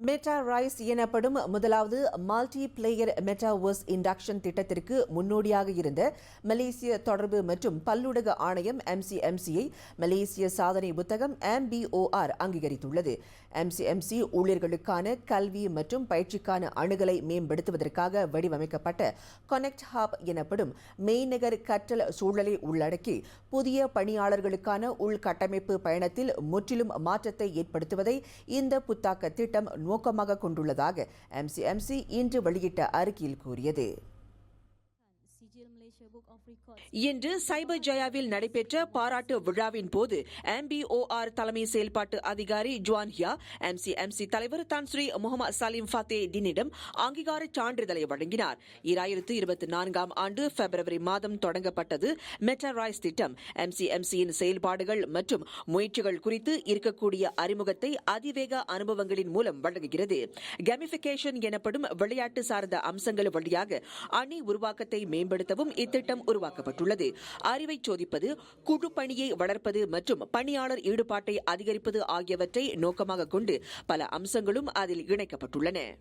Meta rice எனப்படும் முதலாவது multi player metaverse induction திட்டத்திற்கு முன்னோடியாக இருந்த மலேசிய தொடர்பு மற்றும் பல்லுடக ஆணையம் எம்சிஎம்சியை மலேசிய சாதனை புத்தகம் எம்பிஓஆர் அங்கீகரித்துள்ளது. எம்சிஎம்சி ஊழியர்களுக்கான கல்வி மற்றும் பயிற்சிக்கான அணுகலை மேம்படுத்துவதற்காக வடிவமைக்கப்பட்ட கனெக்ட் ஹாப் எனப்படும் மெய்நகர் கற்றல் சூழலை உள்ளடக்கி புதிய பணியாளர்களுக்கான உள்கட்டமைப்பு பயணத்தில் முற்றிலும் மாற்றத்தை ஏற்படுத்துவதை இந்த புத்தாக்க திட்டம் நோக்கமாக கொண்டுள்ளதாக எம்சிஎம்சி இன்று வெளியிட்ட அறிக்கையில் கூறியது. இன்று சைபர் ஜயாவில் நடைபெற்ற பாராட்டு விழாவின் போது எம்பிஓஆர் தலைமை செயல்பாட்டு அதிகாரி ஜுவான் ஹியா எம்சிஎம்சி தலைவர் தான் முகமது சலீம் ஃபத்தே டினிடம் அங்கீகார சான்றிதழை வழங்கினார். இராயிரத்து இருபத்தி நான்காம் ஆண்டு பிப்ரவரி மாதம் தொடங்கப்பட்டது மெட்டா ராய்ஸ் திட்டம். எம்சிஎம்சியின் செயல்பாடுகள் மற்றும் முயற்சிகள் குறித்து இருக்கக்கூடிய அறிமுகத்தை அதிவேக அனுபவங்களின் மூலம் வழங்குகிறது. கெமிபிகேஷன் எனப்படும் விளையாட்டு சார்ந்த அம்சங்கள் வழியாக அணி உருவாக்கத்தை மேம்படுத்த மேம்படுத்தவும் இத்திட்டம் உருவாக்கப்பட்டுள்ளது. அறிவை சோதிப்பது குழு பணியை வளர்ப்பது மற்றும் பணியாளர் ஈடுபாட்டை அதிகரிப்பது ஆகியவற்றை நோக்கமாக கொண்டு பல அம்சங்களும் அதில் இணைக்கப்பட்டுள்ளன.